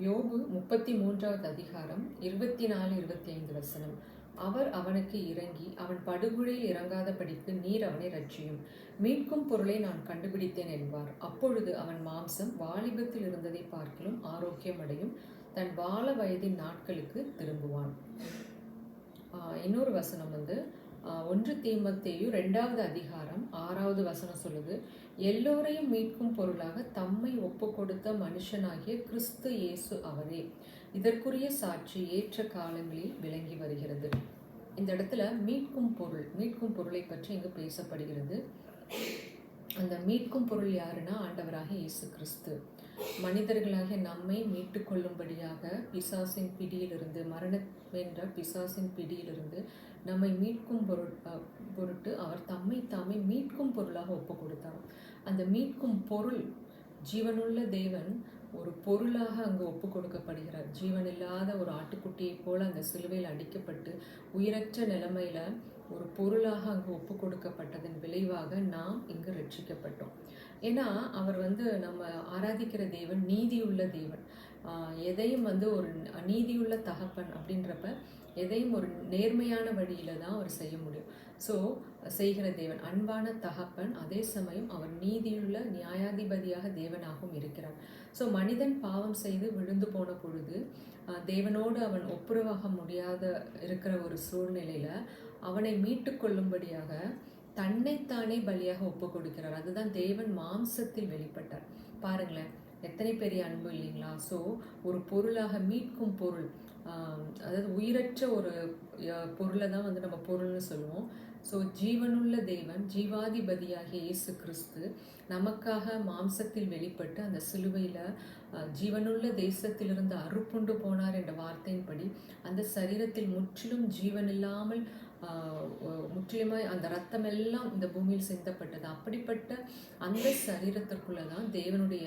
யோபு முப்பத்தி மூன்றாவது அதிகாரம் இருபத்தி நாலு இருபத்தி ஐந்து வசனம். அவர் அவனுக்கு இறங்கி அவன் படுகொலையில் இறங்காதபடிக்கு நீர் அவனை ரட்சியும். மீட்கும் பொருளை நான் கண்டுபிடித்தேன் என்பார். அப்பொழுது அவன் மாம்சம் வாலிபத்தில் இருந்ததை பார்க்கிலும் ஆரோக்கியம் அடையும். தன் பால வயதின் நாட்களுக்கு திரும்புவான். இன்னொரு வசனம் வந்து ஒன்று தீமத்தையும் ரெண்டாவது அதிகாரம் ஆறாவது வசனம் சொல்லுது எல்லோரையும் மீட்கும் பொருளாக தம்மை ஒப்பு கொடுத்த மனுஷனாகிய கிறிஸ்து இயேசு அவரே. இதற்குரிய சாட்சி ஏற்ற காலங்களில் விளங்கி வருகிறது. இந்த இடத்துல மீட்கும் பொருள் மீட்கும் பொருளை பற்றி இங்கு பேசப்படுகிறது. அந்த மீட்கும் பொருள் யாருன்னா ஆண்டவராக இயேசு கிறிஸ்து மனிதர்களாக நம்மை மீட்டு கொள்ளும்படியாக பிசாசின் பிடியிலிருந்து மரணமென்ற பிசாசின் பிடியிலிருந்து நம்மை மீட்கும் பொருள் பொருட்டு அவர் தம்மை தாமே மீட்கும் பொருளாக ஒப்பு கொடுத்தார் அந்த மீட்கும் பொருள் ஜீவனுள்ள தேவன் ஒரு பொருளாக அங்கு ஒப்பு கொடுக்கப்படுகிறார் ஜீவன் இல்லாத ஒரு ஆட்டுக்குட்டியைப் போல அந்த சிலுவையில் அடிக்கப்பட்டு உயிரற்ற நிலைமையில ஒரு பொருளாக அங்கு ஒப்பு கொடுக்கப்பட்டதன் விளைவாக நாம் இங்கு ரட்சிக்கப்பட்டோம். ஏன்னா அவர் வந்து நம்ம ஆராதிக்கிற தேவன் நீதியுள்ள தேவன். எதையும் வந்து ஒரு நீதியுள்ள தகப்பன் அப்படின்றப்ப எதையும் ஒரு நேர்மையான வழியில தான் அவர் செய்ய முடியும். ஸோ செய்கிற தேவன் அன்பான தகப்பன் அதே சமயம் அவர் நீதியுள்ள நியாயாதிபதியாக தேவனாகவும் இருக்கிறார். ஸோ மனிதன் பாவம் செய்து விழுந்து போன பொழுது தேவனோடு அவன் ஒப்புரவாக முடியாத இருக்கிற ஒரு சூழ்நிலையில் அவனை மீட்டு கொள்ளும்படியாக தன்னைத்தானே பலியாக ஒப்பு கொடுக்கிறார். அதுதான் தேவன் மாம்சத்தில் வெளிப்பட்டார். பாருங்களேன் எத்தனை பெரிய அன்பு இல்லைங்களா? ஸோ ஒரு பொருளாக மீட்கும் பொருள் அதாவது உயிரற்ற ஒரு பொருளை தான் வந்து நம்ம பொருள்னு சொல்லுவோம். ஸோ ஜீவனுள்ள தேவன் ஜீவாதிபதியாகிய இயேசு கிறிஸ்து நமக்காக மாம்சத்தில் வெளிப்பட்டு அந்த சிலுவையில் ஜீவனுள்ள தேசத்திலிருந்து அறுப்புண்டு போனார் என்ற வார்த்தையின்படி அந்த சரீரத்தில் முற்றிலும் ஜீவன் இல்லாமல் முற்றிலுமாய் அந்த ரத்தம் எல்லாம் இந்த பூமியில் சிந்தப்பட்டது. அப்படிப்பட்ட அந்த சரீரத்திற்குள்ளே தான் தேவனுடைய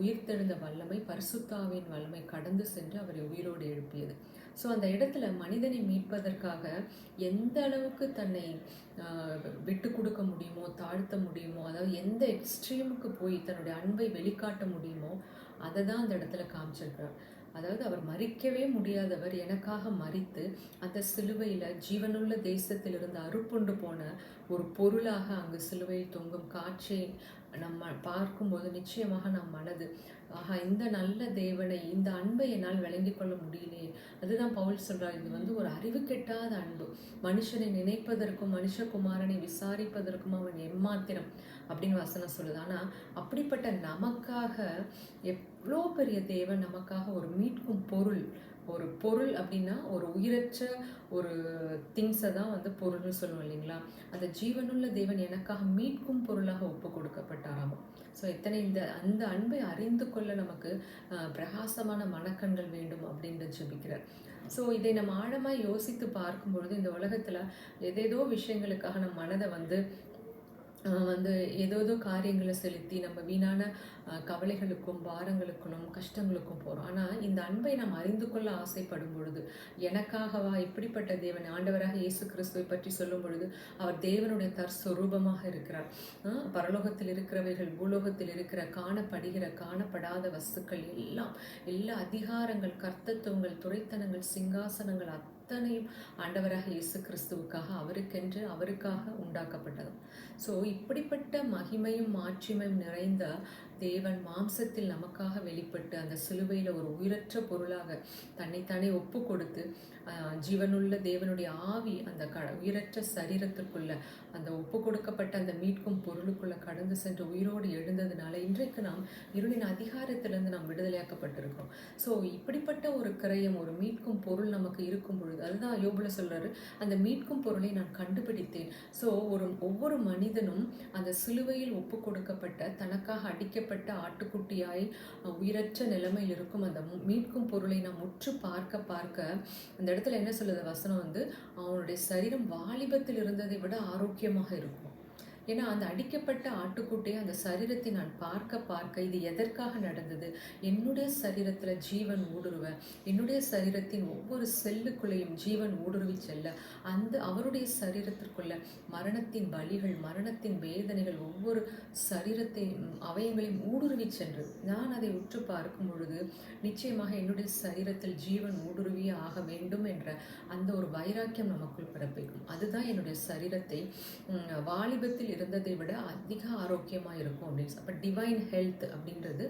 உயிர்த்தெழுந்த வல்லமை பரிசுத்தாவின் வல்லமை கடந்து சென்று அவரை உயிரோடு எழுப்பியது. ஸோ அந்த இடத்துல மனிதனை மீட்பதற்காக எந்த அளவுக்கு தன்னை விட்டு கொடுக்க முடியுமோ தாழ்த்த முடியுமோ அதாவது எந்த எக்ஸ்ட்ரீமுக்கு போய் தன்னுடைய அன்பை வெளிக்காட்ட முடியுமோ அதை தான் அந்த இடத்துல காமிச்சிருக்கிறார். அதாவது அவர் மறிக்கவே முடியாதவர் எனக்காக மறித்து அந்த சிலுவையில் ஜீவனுள்ள தேசத்திலிருந்து அறுப்புண்டு போன ஒரு பொருளாக அங்கு சிலுவையில் தொங்கும் காட்சியை நம்ம பார்க்கும்போது நிச்சயமாக நம் மனது ஆஹா இந்த நல்ல தேவனை இந்த அன்பை என்னால் விளங்கி கொள்ள முடியலையே. அதுதான் பவுல் சொல்றார் இது வந்து ஒரு அறிவு கெட்டாத அன்பு. மனுஷனை நினைப்பதற்கும் மனுஷகுமாரனை விசாரிப்பதற்கும் அவன் எம்மாத்திரம் அப்படின்னு வசனம் சொல்லுது. ஆனால் அப்படிப்பட்ட நமக்காக எவ்வளோ பெரிய தேவன் நமக்காக ஒரு மீட்கும் பொருள் ஒரு பொருள் அப்படின்னா ஒரு உயிரற்ற ஒரு திங்ஸை தான் வந்து பொருள்னு சொல்லுவோம் இல்லைங்களா? அந்த ஜீவனுள்ள தேவன் எனக்காக மீட்கும் பொருளாக ஒப்பு கொடுக்கப்பட்டாராம். ஸோ எத்தனை இந்த அந்த அன்பை அறிந்து கொள்ள நமக்கு ஆஹ், பிரகாசமான மனக்கண்கள் வேண்டும் அப்படின்னு ஜெபிக்கிறார். ஸோ இதை நம்ம ஆழமாக யோசித்து பார்க்கும் பொழுது இந்த உலகத்தில் ஏதேதோ விஷயங்களுக்காக நம்ம மனதை வந்து வந்து ஏதோதோ காரியங்களை செலுத்தி நம்ம வீணான கவலைகளுக்கும் பாரங்களுக்கும் கஷ்டங்களுக்கும் போகிறோம் ஆனால் இந்த அன்பை நாம் அறிந்து கொள்ள ஆசைப்படும் பொழுது எனக்காகவா இப்படிப்பட்ட தேவன் ஆண்டவராக இயேசு கிறிஸ்துவை பற்றி சொல்லும் பொழுது அவர் தேவனுடைய தற்ஸ்வரூபமாக இருக்கிறார். பரலோகத்தில் இருக்கிறவைகள் பூலோகத்தில் இருக்கிற காணப்படுகிற காணப்படாத வஸ்துக்கள் எல்லாம் எல்லா அதிகாரங்கள் கர்த்தத்துவங்கள் துறைத்தனங்கள் சிங்காசனங்கள் அத்தனையும் ஆண்டவராக இயேசு கிறிஸ்துவுக்காக அவருக்கென்று அவருக்காக உண்டாக்கப்பட்டது. ஸோ இப்படிப்பட்ட மகிமையும் மாட்சிமையும் நிறைந்த தேவன் மாம்சத்தில் நமக்காக வெளிப்பட்டு அந்த சிலுவையில் ஒரு உயிரற்ற பொருளாக தன்னைத்தானே ஒப்பு கொடுத்து ஜீவனுள்ள தேவனுடைய ஆவி அந்த க உயிரற்ற சரீரத்திற்குள்ள அந்த ஒப்பு கொடுக்கப்பட்ட அந்த மீட்கும் பொருளுக்குள்ள கடந்து சென்று உயிரோடு எழுந்ததுனால இன்றைக்கு நாம் இருளின் அதிகாரத்திலிருந்து நாம் விடுதலையாக்கப்பட்டிருக்கிறோம் ஸோ இப்படிப்பட்ட ஒரு கிரயம் ஒரு மீட்கும் பொருள் நமக்கு இருக்கும் பொழுது அதுதான் யோபில் சொல்கிறாரு அந்த மீட்கும் பொருளை நான் கண்டுபிடித்தேன். ஸோ ஒரு ஒவ்வொரு மனிதனும் அந்த சிலுவையில் ஒப்பு கொடுக்கப்பட்ட தனக்காக அடிக்கப்பட்ட ஆட்டுக்குட்டியாய் உயிரற்ற நிலைமையில் இருக்கும் அந்த மீட்கும் பொருளை நாம் முற்று பார்க்க பார்க்க அந்த இடத்துல என்ன சொல்லுது வசனம் வந்து அவனுடைய சரீரம் வாலிபத்தில் இருந்ததை விட ஆரோக்கியமாக இருக்கும். ஏன்னா அந்த அடிக்கப்பட்ட ஆட்டுக்குட்டியை அந்த சரீரத்தை நான் பார்க்க பார்க்க இது எதற்காக நடந்தது? என்னுடைய சரீரத்தில் ஜீவன் ஊடுருவ என்னுடைய சரீரத்தின் ஒவ்வொரு செல்லுக்குள்ளேயும் ஜீவன் ஊடுருவி செல்ல அந்த அவருடைய சரீரத்திற்குள்ள மரணத்தின் வலிகள் மரணத்தின் வேதனைகள் ஒவ்வொரு சரீரத்தை அவயங்களையும் ஊடுருவி சென்று நான் அதை உற்று பார்க்கும் பொழுது நிச்சயமாக என்னுடைய சரீரத்தில் ஜீவன் ஊடுருவியே ஆக வேண்டும் என்ற அந்த ஒரு வைராக்கியம் நமக்குள் பிறப்பிக்கும். அதுதான் என்னுடைய சரீரத்தை வாலிபத்தில் இருந்ததை விட அதிக ஆரோக்கியமாக இருக்கும் அப்படின்னு அப்போ டிவைன் ஹெல்த் அப்படின்றது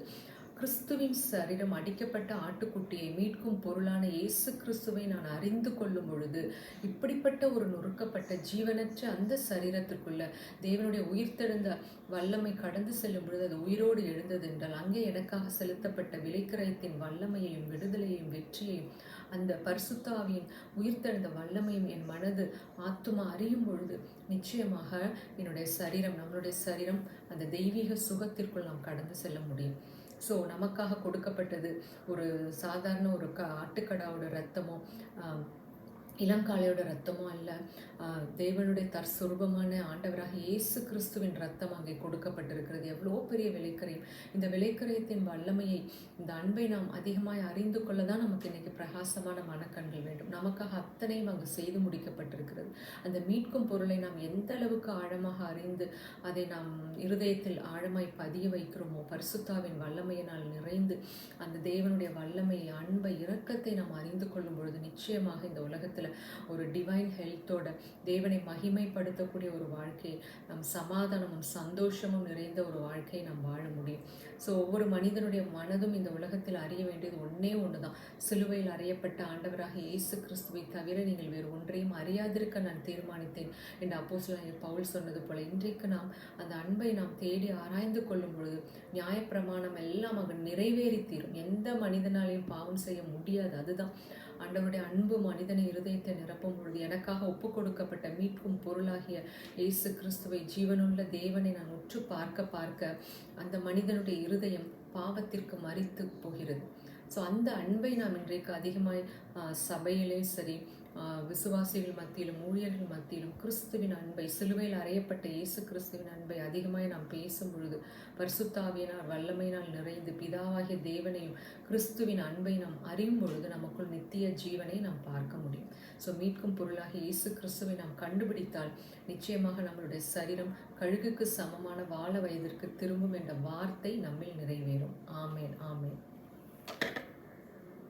கிறிஸ்துவின் சரீரம் அடிக்கப்பட்ட ஆட்டுக்குட்டியை மீட்கும் பொருளான இயேசு கிறிஸ்துவை நான் அறிந்து கொள்ளும் பொழுது இப்படிப்பட்ட ஒரு நொறுக்கப்பட்ட ஜீவனற்ற அந்த சரீரத்திற்குள்ள தேவனுடைய உயிர்த்தெழுந்த வல்லமை கடந்து செல்லும் பொழுது அது உயிரோடு எழுந்தது என்றால் அங்கே எனக்காக செலுத்தப்பட்ட விலைக்கிரயத்தின் வல்லமையையும் விடுதலையையும் வெற்றியையும் அந்த பரிசுத்தாவியின் உயிர்த்தெழுந்த வல்லமையும் என் மனது ஆத்துமா அறியும் பொழுது நிச்சயமாக என்னுடைய சரீரம் நம்மளுடைய சரீரம் அந்த தெய்வீக சுகத்திற்குள் நாம் கடந்து செல்ல முடியும். ஸோ நமக்காக கொடுக்கப்பட்டது ஒரு சாதாரண ஒரு க ஆட்டுக்கடாவோட ரத்தமோ இளங்காலையோட இளங்காளையோட ரத்தமோ அல்ல தேவனுடைய தற்சுரூபமான ஆண்டவராக இயேசு கிறிஸ்துவின் ரத்தம் அங்கே கொடுக்கப்பட்டிருக்கிறது. எவ்வளோ பெரிய விலைக்கரையும். இந்த விலைக்கரையத்தின் வல்லமையை இந்த அன்பை நாம் அதிகமாய் அறிந்து கொள்ள தான் நமக்கு இன்றைக்கி பிரகாசமான மனக்கண்கள் வேண்டும். நமக்காக அத்தனையும் அங்கு செய்து முடிக்கப்பட்டிருக்கிறது. அந்த மீட்கும் பொருளை நாம் எந்த அளவுக்கு ஆழமாக அறிந்து அதை நாம் இருதயத்தில் ஆழமாய் பதிய வைக்கிறோமோ பரிசுத்தாவின் வல்லமையினால் நிறைந்து அந்த தேவனுடைய வல்லமையை அன்பை இரக்கத்தை நாம் அறிந்து கொள்ளும் பொழுது நிச்சயமாக இந்த உலகத்தில் ஒரு டிவைன் ஹெல்த்தோட தேவனை மகிமைப்படுத்தக்கூடிய ஒரு வாழ்க்கையை நம் சமாதானமும் சந்தோஷமும் நிறைந்த ஒரு வாழ்க்கையை நாம் வாழ முடியும். ஸோ ஒவ்வொரு மனிதனுடைய மனதும் இந்த உலகத்தில் அறிய வேண்டியது ஒன்றே ஒன்று தான் சிலுவையில் அறியப்பட்ட ஆண்டவராக இயேசு கிறிஸ்துவை தவிர நீங்கள் வேறு ஒன்றையும் அறியாதிருக்க நான் தீர்மானித்தேன் என்று அப்போஸ்தலனாகிய பவுல் சொன்னது போல இன்றைக்கு நாம் அந்த அன்பை நாம் தேடி ஆராய்ந்து கொள்ளும் பொழுது நியாயப்பிரமாணம் எல்லாம் அங்கு நிறைவேறி தீரும். எந்த மனிதனாலையும் பாவம் செய்ய முடியாது அதுதான். ஆண்டவருடைய அன்பு மனிதனை இருதயத்தை நிரப்பும் பொழுது எனக்காக ஒப்பு கொடுக்கப்பட்ட மீட்கும் பொருளாகிய இயேசு கிறிஸ்துவை ஜீவனுள்ள தேவனை நான் உற்று பார்க்க பார்க்க அந்த மனிதனுடைய இருதயம் பாவத்திற்கு மறித்து போகிறது. ஸோ அந்த அன்பை நாம் இன்றைக்கு அதிகமாய் ஆ, சபையிலே சரி விசுவாசிகள் மத்தியிலும் ஊழியர்கள் மத்தியிலும் கிறிஸ்துவின் அன்பை சிலுவையில் அறையப்பட்ட இயேசு கிறிஸ்துவின் அன்பை அதிகமாய் நாம் பேசும் பொழுது பரிசுத்தாவியினால் வல்லமையினால் நிறைந்து பிதாவாகிய தேவனையும் கிறிஸ்துவின் அன்பை நாம் அறியும் பொழுது நமக்குள் நித்திய ஜீவனை நாம் பார்க்க முடியும். ஸோ மீட்கும் பொருளாக இயேசு கிறிஸ்துவை நாம் கண்டுபிடித்தால் நிச்சயமாக நம்மளுடைய சரீரம் கழுகுக்கு சமமான வாழ வயதிற்கு திரும்பும் என்ற வார்த்தை நம்மில் நிறைவேறும். ஆமேன் ஆமேன்.